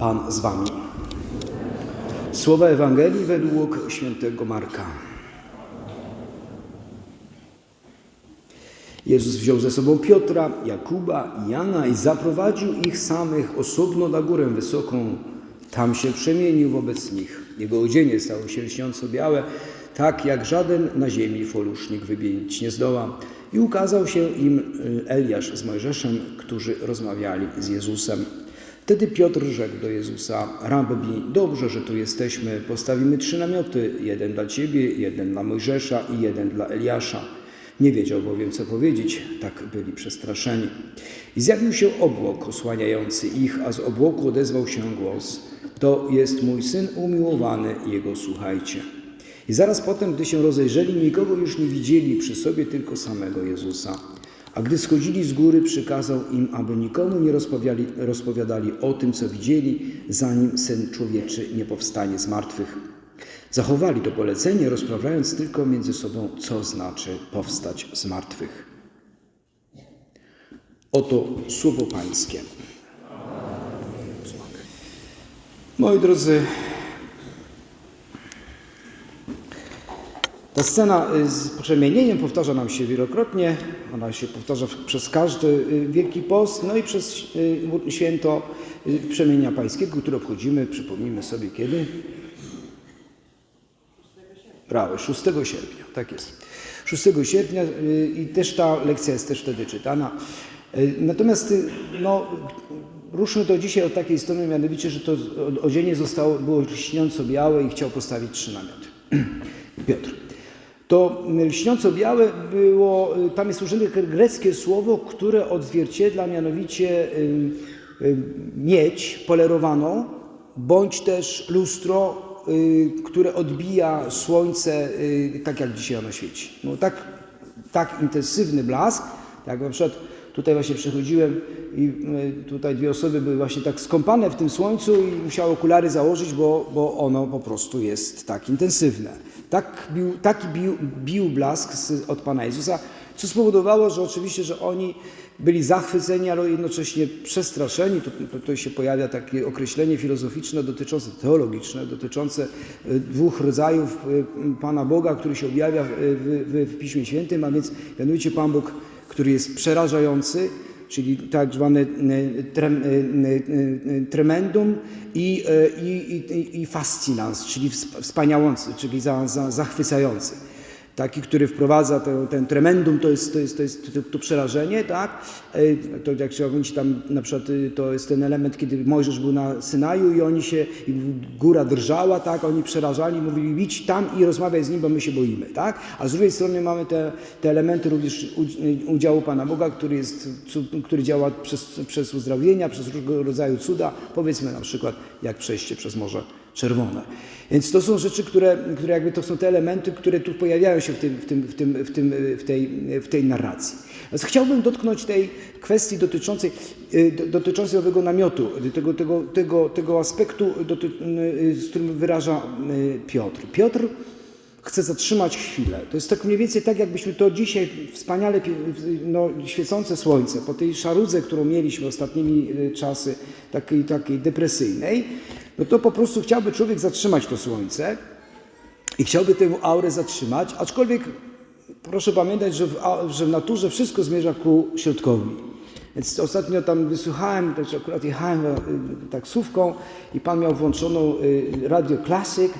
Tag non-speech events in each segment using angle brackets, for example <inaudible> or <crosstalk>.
Pan z wami. Słowa Ewangelii według świętego Marka. Jezus wziął ze sobą Piotra, Jakuba i Jana i zaprowadził ich samych osobno na górę wysoką. Tam się przemienił wobec nich. Jego odzienie stało się lśniąco białe, tak jak żaden na ziemi folusznik wybielić nie zdoła. I ukazał się im Eliasz z Mojżeszem, którzy rozmawiali z Jezusem. Wtedy Piotr rzekł do Jezusa, Rabbi, dobrze, że tu jesteśmy, postawimy trzy namioty, jeden dla Ciebie, jeden dla Mojżesza i jeden dla Eliasza. Nie wiedział bowiem, co powiedzieć, tak byli przestraszeni. I zjawił się obłok osłaniający ich, a z obłoku odezwał się głos. To jest mój syn umiłowany, jego słuchajcie. I zaraz potem, gdy się rozejrzeli, nikogo już nie widzieli przy sobie, tylko samego Jezusa. A gdy schodzili z góry, przykazał im, aby nikomu nie rozpowiadali, o tym, co widzieli, zanim Syn Człowieczy nie powstanie z martwych. Zachowali to polecenie, rozprawiając tylko między sobą, co znaczy powstać z martwych. Oto słowo Pańskie. Moi drodzy, ta scena z przemienieniem powtarza nam się wielokrotnie. Ona się powtarza przez każdy y, Wielki Post, no i przez y, święto y, przemienia Pańskiego, które obchodzimy, przypomnijmy sobie kiedy? Brawo, 6 sierpnia, tak jest. 6 sierpnia i też ta lekcja jest też wtedy czytana. Natomiast no, ruszmy to dzisiaj od takiej strony, mianowicie, że to odzienie zostało, było lśniąco białe i chciał postawić trzy namioty. <clears throat> Piotr. To lśniąco białe było, tam jest użyte greckie słowo, które odzwierciedla mianowicie miedź polerowaną, bądź też lustro, które odbija słońce, tak jak dzisiaj ono świeci. No tak, tak intensywny blask, jak na przykład tutaj właśnie przechodziłem i tutaj dwie osoby były właśnie tak skąpane w tym słońcu i musiały okulary założyć, bo, bo ono po prostu jest tak intensywne. Tak bił, taki bił, bił blask z, od Pana Jezusa, co spowodowało, że oczywiście, że oni byli zachwyceni, ale jednocześnie przestraszeni. Tu, tutaj się pojawia takie określenie filozoficzne dotyczące, teologiczne, dotyczące dwóch rodzajów Pana Boga, który się objawia w, w, w Piśmie Świętym, a więc mianowicie Pan Bóg, który jest przerażający, czyli tak zwane trem, tremendum i, i, i, i fascinans, czyli wspaniałący, czyli za, za, zachwycający. Taki, który wprowadza ten, ten tremendum, to jest to, jest, to, jest to, to przerażenie, tak? To jak trzeba powiedzieć, tam na przykład to jest ten element, kiedy Mojżesz był na Synaju i oni się, i góra drżała, tak? Oni przerażali, mówili idź tam i rozmawiaj z nim, bo my się boimy, tak? A z drugiej strony mamy te, te elementy również udziału Pana Boga, który, jest, który działa przez, przez uzdrowienia, przez różnego rodzaju cuda, powiedzmy na przykład jak przejście przez Morze Czerwone. Więc to są rzeczy, które, które jakby to są te elementy, które tu pojawiają się w, tym, w, tym, w, tym, w, tym, w, tej, w tej narracji. Więc chciałbym dotknąć tej kwestii dotyczącej, dotyczącej owego namiotu, tego, tego, tego, tego aspektu, doty, z którym wyraża Piotr. Piotr chce zatrzymać chwilę. To jest tak mniej więcej tak, jakbyśmy to dzisiaj wspaniale no, świecące słońce, po tej szarudze, którą mieliśmy ostatnimi czasy, takiej, takiej depresyjnej, no to po prostu chciałby człowiek zatrzymać to słońce i chciałby tę aurę zatrzymać, aczkolwiek proszę pamiętać, że w, że w naturze wszystko zmierza ku środkowi. Więc ostatnio tam wysłuchałem, też akurat jechałem taksówką i pan miał włączoną radio klasyk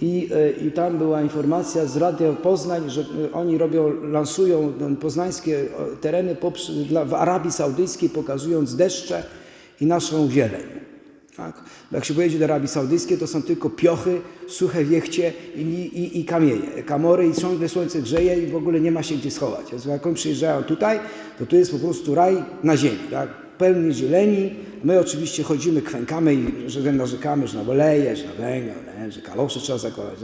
i, i tam była informacja z Radia Poznań, że oni robią, lansują poznańskie tereny w Arabii Saudyjskiej, pokazując deszcze i naszą zieleń. Tak? Jak się pojedzie do Arabii Saudyjskiej, to są tylko piochy, suche wiechcie i, i, i kamienie, kamory i ciągle słońce grzeje i w ogóle nie ma się gdzie schować. Więc jak oni przyjeżdżają tutaj, to tu jest po prostu raj na ziemi, tak? Pełny zieleni. My oczywiście chodzimy, kwękamy i że narzekamy, że na oleje, że na węgiel, że kalosze trzeba zakładać.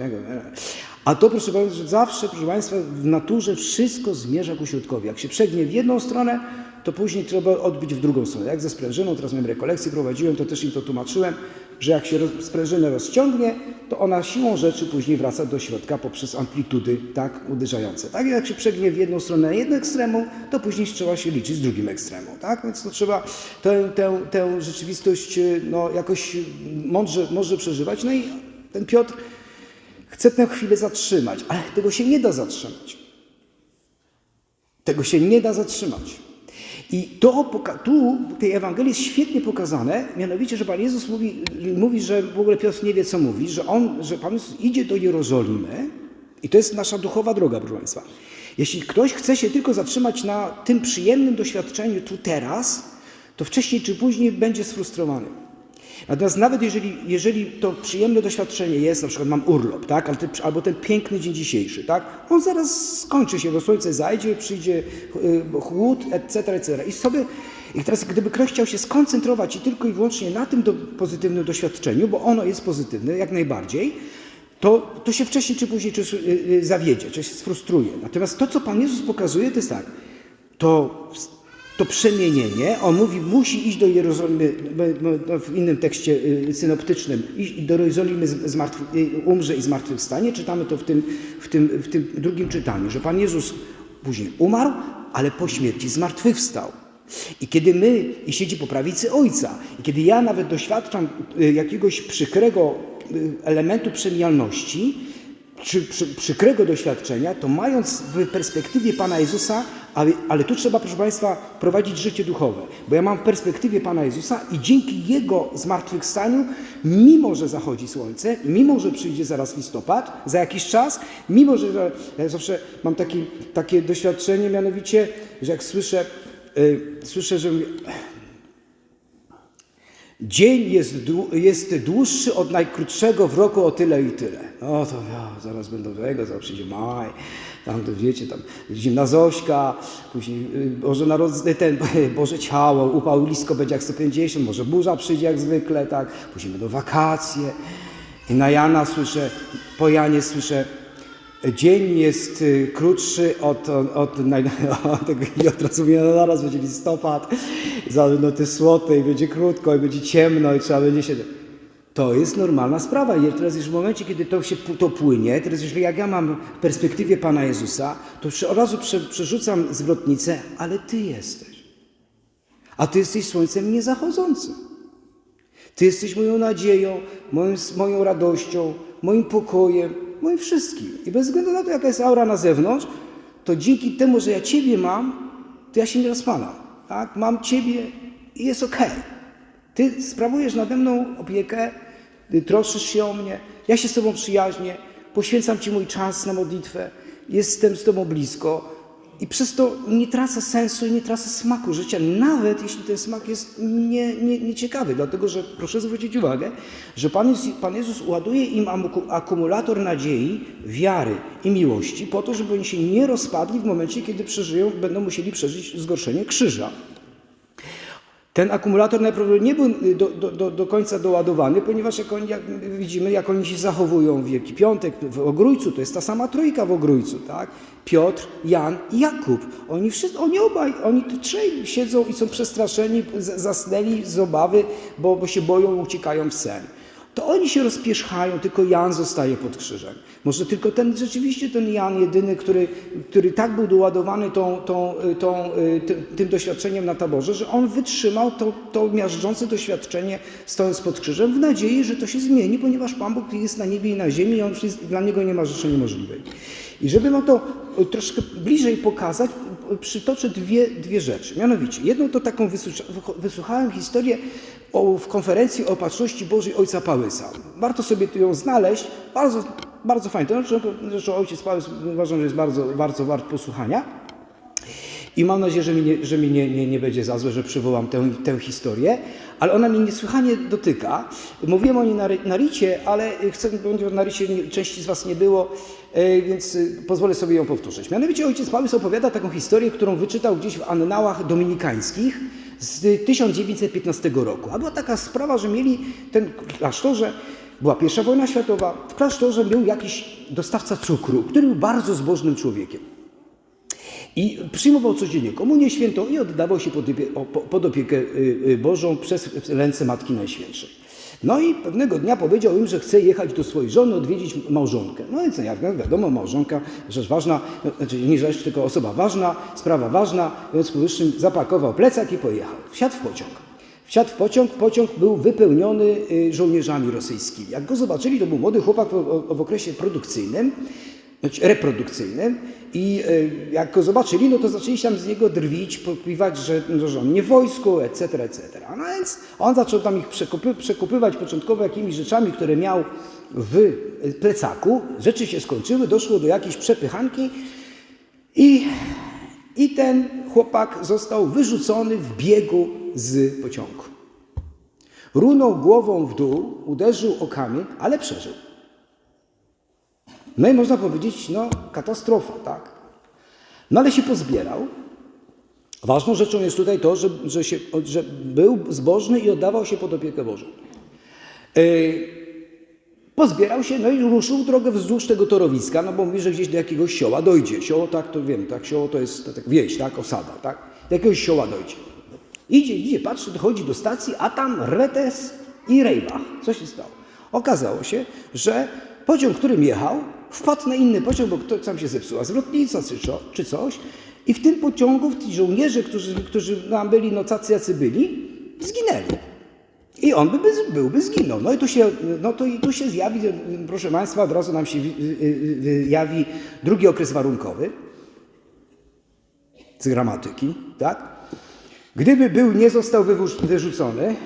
A to proszę Państwa, że zawsze, proszę Państwa, w naturze wszystko zmierza ku środkowi. Jak się przegnie w jedną stronę, to później trzeba odbić w drugą stronę. Jak ze sprężyną, teraz miałem rekolekcję, prowadziłem, to też im to tłumaczyłem. Że jak się sprężynę rozciągnie, to ona siłą rzeczy później wraca do środka poprzez amplitudy tak uderzające. Tak jak się przegnie w jedną stronę na jedno ekstremum, to później trzeba się liczyć z drugim ekstremum. Tak? Więc to trzeba tę, tę, tę rzeczywistość y, no, jakoś mądrze, mądrze przeżywać. No i ten Piotr chce tę chwilę zatrzymać, ale tego się nie da zatrzymać. Tego się nie da zatrzymać. I to, tu w tej Ewangelii jest świetnie pokazane, mianowicie, że Pan Jezus mówi, mówi, że w ogóle Piotr nie wie, co mówi, że, on, że Pan Jezus idzie do Jerozolimy i to jest nasza duchowa droga, proszę Państwa. Jeśli ktoś chce się tylko zatrzymać na tym przyjemnym doświadczeniu tu teraz, to wcześniej czy później będzie sfrustrowany. Natomiast nawet jeżeli, jeżeli to przyjemne doświadczenie jest, na przykład mam urlop, tak, albo ten piękny dzień dzisiejszy, tak, on zaraz skończy się, bo słońce zajdzie, przyjdzie y, chłód, etc., etc. I sobie, i teraz gdyby ktoś chciał się skoncentrować i tylko i wyłącznie na tym do, pozytywnym doświadczeniu, bo ono jest pozytywne jak najbardziej, to, to się wcześniej czy później czy, y, y, zawiedzie, czy się sfrustruje. Natomiast to, co Pan Jezus pokazuje, to jest tak, to to przemienienie, on mówi, musi iść do Jerozolimy, no, w innym tekście y, synoptycznym, iść do Jerozolimy zmartwy, umrze i zmartwychwstanie. Czytamy to w tym, w, tym, w tym drugim czytaniu, że Pan Jezus później umarł, ale po śmierci zmartwychwstał. I kiedy my, i siedzi po prawicy Ojca, i kiedy ja nawet doświadczam y, jakiegoś przykrego y, elementu przemijalności, czy przy, przykrego doświadczenia, to mając w perspektywie Pana Jezusa, ale, ale tu trzeba, proszę Państwa, prowadzić życie duchowe, bo ja mam w perspektywie Pana Jezusa i dzięki Jego zmartwychwstaniu, mimo że zachodzi słońce, mimo że przyjdzie zaraz listopad, za jakiś czas, mimo że ja zawsze mam taki, takie doświadczenie, mianowicie, że jak słyszę, yy, słyszę, że mówię, Dzień jest, jest dłuższy od najkrótszego w roku o tyle i tyle. No to ja, zaraz będą tego, zaraz przyjdzie maj, tam to wiecie, tam zimna Zośka, później y, Boże, Narodzenie, ten, <laughs> Boże Ciało, upał lisko będzie jak 150, może burza przyjdzie jak zwykle, tak, później będą wakacje. I na Jana słyszę, po Janie słyszę, dzień jest y, krótszy od, od, od, <laughs> od i od razu mówię, no zaraz będzie listopad, za noty słote i będzie krótko i będzie ciemno i trzeba będzie się... To jest normalna sprawa. I teraz już w momencie, kiedy to się to płynie, teraz jeżeli jak ja mam w perspektywie Pana Jezusa, to od razu prze, przerzucam zwrotnicę, ale Ty jesteś. A Ty jesteś słońcem niezachodzącym. Ty jesteś moją nadzieją, moją, moją radością, moim pokojem, moim wszystkim. I bez względu na to, jaka jest aura na zewnątrz, to dzięki temu, że ja Ciebie mam, to ja się nie rozpalam. Tak? Mam Ciebie i jest. Okay. Ty sprawujesz nade mną opiekę, ty troszczysz się o mnie, ja się z Tobą przyjaźnię, poświęcam Ci mój czas na modlitwę, jestem z Tobą blisko i przez to nie tracę sensu i nie tracę smaku życia, nawet jeśli ten smak jest nieciekawy. Nie, nie ciekawy. dlatego, że proszę zwrócić uwagę, że Pan Jezus, Pan Jezus ładuje im akumulator nadziei, wiary i miłości po to, żeby oni się nie rozpadli w momencie, kiedy przeżyją, będą musieli przeżyć zgorszenie krzyża. Ten akumulator najprawdopodobniej nie był do, do, do, do końca doładowany, ponieważ jak, oni, jak widzimy, jak oni się zachowują w Wielki Piątek, w Ogrójcu, to jest ta sama trójka w Ogrójcu, tak? Piotr, Jan i Jakub. Oni wszyscy, oni obaj, oni trzej siedzą i są przestraszeni, zasnęli z obawy, bo, bo się boją, uciekają w sen to oni się rozpierzchają, tylko Jan zostaje pod krzyżem. Może tylko ten, rzeczywiście ten Jan jedyny, który, który tak był doładowany tą, tą, tą, tym doświadczeniem na taborze, że on wytrzymał to, to miażdżące doświadczenie stojąc pod krzyżem w nadziei, że to się zmieni, ponieważ Pan Bóg jest na niebie i na ziemi i on, dla Niego nie ma rzeczy niemożliwej. I żeby mu to troszkę bliżej pokazać, przytoczę dwie, dwie rzeczy. Mianowicie, jedną to taką wysłuchałem historię o, w konferencji o opatrzności Bożej Ojca Pałysa. Warto sobie ją znaleźć, bardzo, bardzo fajnie. To znaczy, zresztą Ojciec Pałys uważam, że jest bardzo, bardzo wart posłuchania. I mam nadzieję, że mi, nie, że mi nie, nie, nie będzie za złe, że przywołam tę, tę historię, ale ona mnie niesłychanie dotyka. Mówiłem o niej na, na Ricie, ale chcę, bo na Ricie części z Was nie było, e, więc e, pozwolę sobie ją powtórzyć. Mianowicie ojciec Pałys opowiada taką historię, którą wyczytał gdzieś w annałach dominikańskich z 1915 roku. A była taka sprawa, że mieli ten klasztorze, była pierwsza wojna światowa, w klasztorze był jakiś dostawca cukru, który był bardzo zbożnym człowiekiem. I przyjmował codziennie komunię świętą i oddawał się pod, pod opiekę y, y, Bożą przez ręce Matki Najświętszej. No i pewnego dnia powiedział im, że chce jechać do swojej żony, odwiedzić małżonkę. No i co, jak wiadomo, małżonka, rzecz ważna, znaczy nie rzecz, tylko osoba ważna, sprawa ważna, w związku z zapakował plecak i pojechał. Wsiadł w pociąg. Wsiadł w pociąg, pociąg był wypełniony y, żołnierzami rosyjskimi. Jak go zobaczyli, to był młody chłopak w okresie produkcyjnym, znaczy reprodukcyjnym i y, jak go zobaczyli, no to zaczęli tam z niego drwić, pokpiwać, że, no, że on nie wojsku, etc., etc. No więc on zaczął tam ich przekupy, przekupywać początkowo jakimiś rzeczami, które miał w plecaku. Rzeczy się skończyły, doszło do jakiejś przepychanki i, i ten chłopak został wyrzucony w biegu z pociągu. Runął głową w dół, uderzył o kamień, ale przeżył. No i można powiedzieć, no katastrofa, tak? No ale się pozbierał. Ważną rzeczą jest tutaj to, że, że, się, że był zbożny i oddawał się pod opiekę Bożą. Yy, pozbierał się, no i ruszył drogę wzdłuż tego torowiska, no bo mówi, że gdzieś do jakiegoś sioła dojdzie. Sioło, tak, to wiem, tak, sioło to jest tak, wieś, tak, osada, tak? Do jakiegoś sioła dojdzie. Idzie, idzie, patrzy, dochodzi do stacji, a tam Retes i Rejbach. Co się stało? Okazało się, że pociąg, którym jechał, wpadł na inny pociąg, bo ktoś tam się zepsuła zwrotnica czy, czy coś. I w tym pociągu ci żołnierze, którzy, którzy tam byli, no tacy jacy byli, zginęli. I on by, by, byłby zginął. No i tu się, no to i tu się zjawi, proszę Państwa, od razu nam się wi- wi- wi- wyjawi drugi okres warunkowy z gramatyki, tak? Gdyby był, nie został wyrzucony,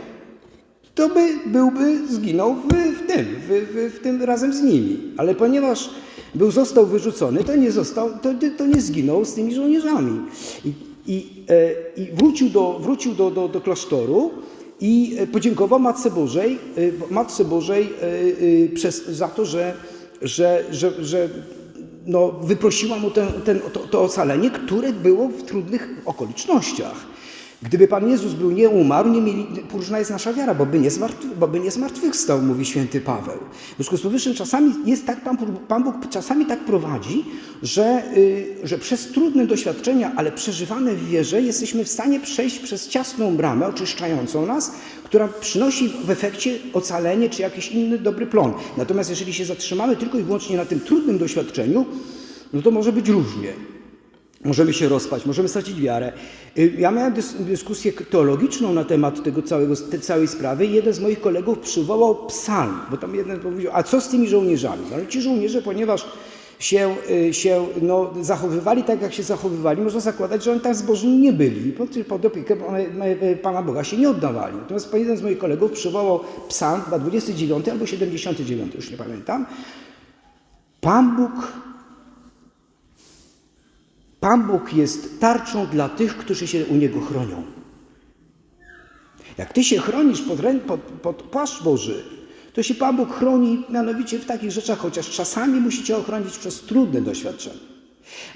to by byłby zginął w, w tym, w, w, w tym razem z nimi. Ale ponieważ był, został wyrzucony, to nie, został, to, to nie zginął z tymi żołnierzami. I, i, e, i wrócił, do, wrócił do, do, do klasztoru i e, podziękował Matce Bożej, e, Matce Bożej e, przez, za to, że, że, że, że no, wyprosiła mu ten, ten, to, to ocalenie, które było w trudnych okolicznościach. Gdyby Pan Jezus był nie umarł, nie mieli, próżna jest nasza wiara, bo by nie, bo by nie zmartwychwstał, mówi święty Paweł. W związku z powyższym czasami jest tak, Pan, Pan Bóg czasami tak prowadzi, że, y, że przez trudne doświadczenia, ale przeżywane w wierze, jesteśmy w stanie przejść przez ciasną bramę oczyszczającą nas, która przynosi w efekcie ocalenie czy jakiś inny dobry plon. Natomiast jeżeli się zatrzymamy tylko i wyłącznie na tym trudnym doświadczeniu, no to może być różnie. Możemy się rozpać, możemy stracić wiarę. Y, Ja miałem dys dyskusję teologiczną na temat tego całego, tej całej sprawy i jeden z moich kolegów przywołał psalm, bo tam jeden powiedział, a co z tymi żołnierzami? No ci żołnierze, ponieważ się, y, się no, zachowywali tak, jak się zachowywali, można zakładać, że oni tam zbożni nie byli i pod, opiekę Pana- Pana Boga się nie oddawali. Natomiast jeden z moich kolegów przywołał psalm, chyba 29 albo 79, już nie pamiętam. Pan Bóg Pan Bóg jest tarczą dla tych, którzy się u Niego chronią. Jak Ty się chronisz pod, pod, pod płaszcz Boży, to się Pan Bóg chroni mianowicie w takich rzeczach, chociaż czasami musi Cię ochronić przez trudne doświadczenia.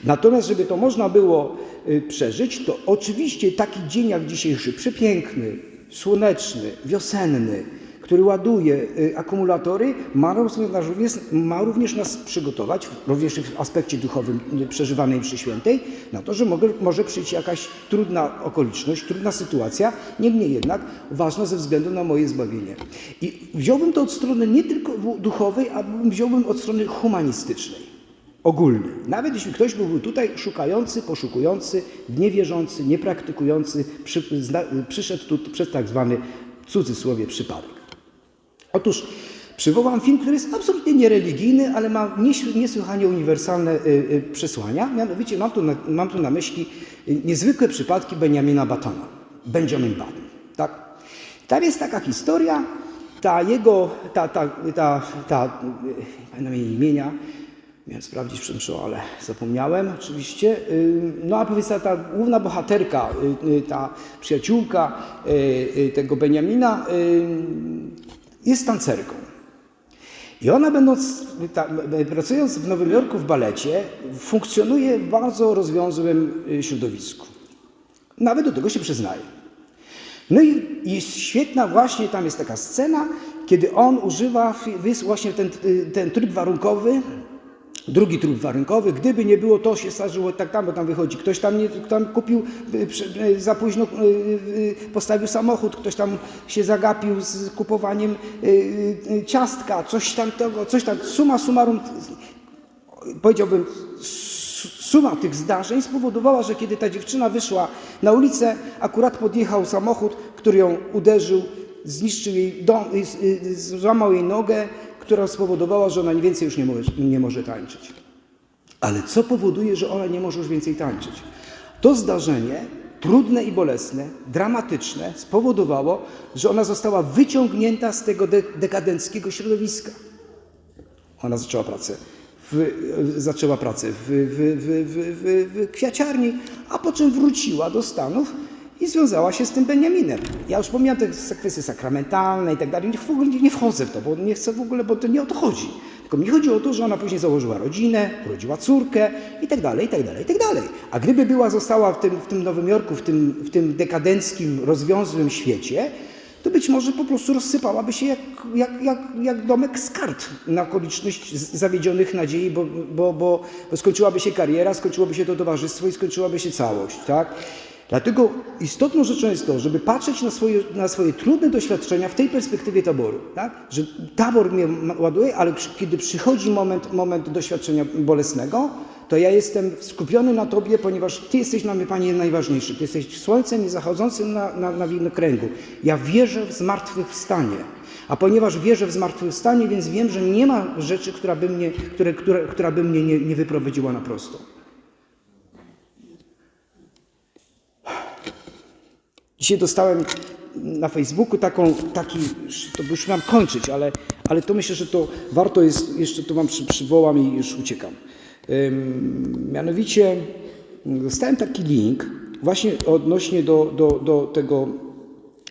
Natomiast, żeby to można było y, przeżyć, to oczywiście taki dzień jak dzisiejszy, przepiękny, słoneczny, wiosenny, który ładuje y, akumulatory, ma również, ma również nas przygotować, również w aspekcie duchowym y, przeżywanej mszy świętej, na to, że mogę, może przyjść jakaś trudna okoliczność, trudna sytuacja, niemniej jednak ważna ze względu na moje zbawienie. I wziąłbym to od strony nie tylko duchowej, a bym wziąłbym od strony humanistycznej ogólny. Nawet jeśli ktoś byłby tutaj szukający, poszukujący, niewierzący, niepraktykujący, przy, zna, przyszedł tu przez tak zwany w cudzysłowie przypadek. Otóż przywołam film, który jest absolutnie niereligijny, ale ma niesłychanie uniwersalne y, y, przesłania. Mianowicie mam tu, na, mam tu na myśli y, niezwykłe przypadki Benjamina Batona. Benjamin Button. Tak? Tam jest taka historia, ta jego, ta, ta, ta, ta pamiętam imienia, miałem sprawdzić przed ale zapomniałem oczywiście. No a powiedz ta, główna bohaterka, ta przyjaciółka tego Benjamina jest tancerką. I ona będąc, pracując w Nowym Jorku w balecie, funkcjonuje w bardzo rozwiązłym y, środowisku. Nawet do tego się przyznaje. No i jest świetna właśnie, tam jest taka scena, kiedy on używa, jest właśnie ten, y, ten tryb warunkowy, drugi trup warunkowy. Gdyby nie było, to się zdarzyło tak tam, bo tam wychodzi. Ktoś tam, nie, tam kupił, y, y, za późno y, postawił samochód, ktoś tam się zagapił z kupowaniem ciastka, coś tam tego, coś tam. Suma summarum, powiedziałbym, suma tych zdarzeń spowodowała, że kiedy ta dziewczyna wyszła na ulicę, akurat podjechał samochód, który ją uderzył, zniszczył jej dom, złamał jej nogę, która spowodowała, że ona więcej już nie może, nie może tańczyć. Ale co powoduje, że ona nie może już więcej tańczyć? To zdarzenie, trudne i bolesne, dramatyczne, spowodowało, że ona została wyciągnięta z tego de- dekadenckiego środowiska. Ona zaczęła pracę. W, zaczęła pracę w, w, w, w, w, w kwiaciarni, a po czym wróciła do Stanów i związała się z tym Beniaminem. Ja już pomijam te kwestie sakramentalne i tak dalej, w ogóle nie wchodzę w to, bo nie chcę w ogóle, bo to nie o to chodzi. Tylko mi chodzi o to, że ona później założyła rodzinę, urodziła córkę i tak dalej, i tak dalej, i tak dalej. A gdyby była, została w tym, w tym Nowym Jorku, w tym, w tym dekadenckim, rozwiązłym świecie, to być może po prostu rozsypałaby się jak, jak, jak, jak domek z kart na okoliczność zawiedzionych nadziei, bo, bo, bo, bo skończyłaby się kariera, skończyłoby się to towarzystwo i skończyłaby się całość, tak? Dlatego istotną rzeczą jest to, żeby patrzeć na swoje, na swoje trudne doświadczenia w tej perspektywie taboru, tak? Że tabor mnie ładuje, ale kiedy przychodzi moment, moment doświadczenia bolesnego, to ja jestem skupiony na Tobie, ponieważ Ty jesteś dla mnie, Panie, najważniejszy. Ty jesteś słońcem niezachodzącym na, na, na widnokręgu. Ja wierzę w zmartwychwstanie. A ponieważ wierzę w zmartwychwstanie, więc wiem, że nie ma rzeczy, która by mnie, które, które, która by mnie nie, nie wyprowadziła na prosto. Dzisiaj dostałem na Facebooku taką, taki, to już mam kończyć, ale, ale to myślę, że to warto jest, jeszcze to wam przy, przywołam i już uciekam. Ym, mianowicie dostałem taki link właśnie odnośnie do, do, do, tego,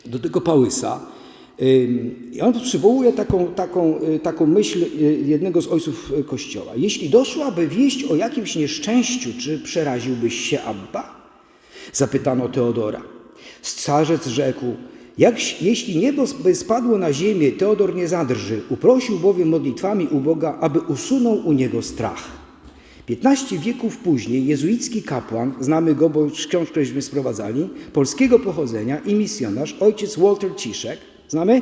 do tego Pałysa. Ym, I on przywołuje taką, taką, y, taką myśl y, jednego z ojców y, Kościoła. Jeśli doszłaby wieść o jakimś nieszczęściu, czy przeraziłbyś się Abba? Zapytano Teodora. Starzec rzekł, jak, jeśli niebo by spadło na ziemię, Teodor nie zadrży. Uprosił bowiem modlitwami u Boga, aby usunął u niego strach. 15 wieków później jezuicki kapłan, znamy go, bo już książkę sprowadzali, polskiego pochodzenia i misjonarz, ojciec Walter Ciszek, znamy?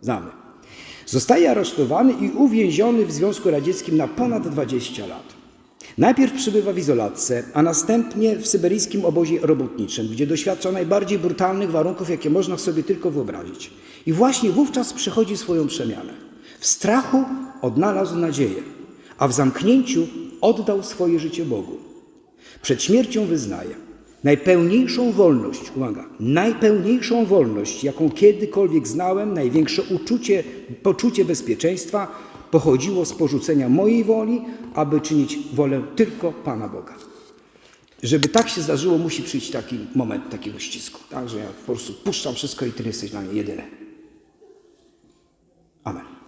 Znamy. Zostaje aresztowany i uwięziony w Związku Radzieckim na ponad 20 lat. Najpierw przybywa w izolatce, a następnie w syberyjskim obozie robotniczym, gdzie doświadcza najbardziej brutalnych warunków, jakie można sobie tylko wyobrazić. I właśnie wówczas przechodzi swoją przemianę. W strachu odnalazł nadzieję, a w zamknięciu oddał swoje życie Bogu. Przed śmiercią wyznaje najpełniejszą wolność, uwaga, najpełniejszą wolność, jaką kiedykolwiek znałem, największe uczucie, poczucie bezpieczeństwa pochodziło z porzucenia mojej woli, aby czynić wolę tylko Pana Boga. Żeby tak się zdarzyło, musi przyjść taki moment takiego ścisku. Także ja po prostu puszczam wszystko i Ty jesteś dla mnie jedyny. Amen.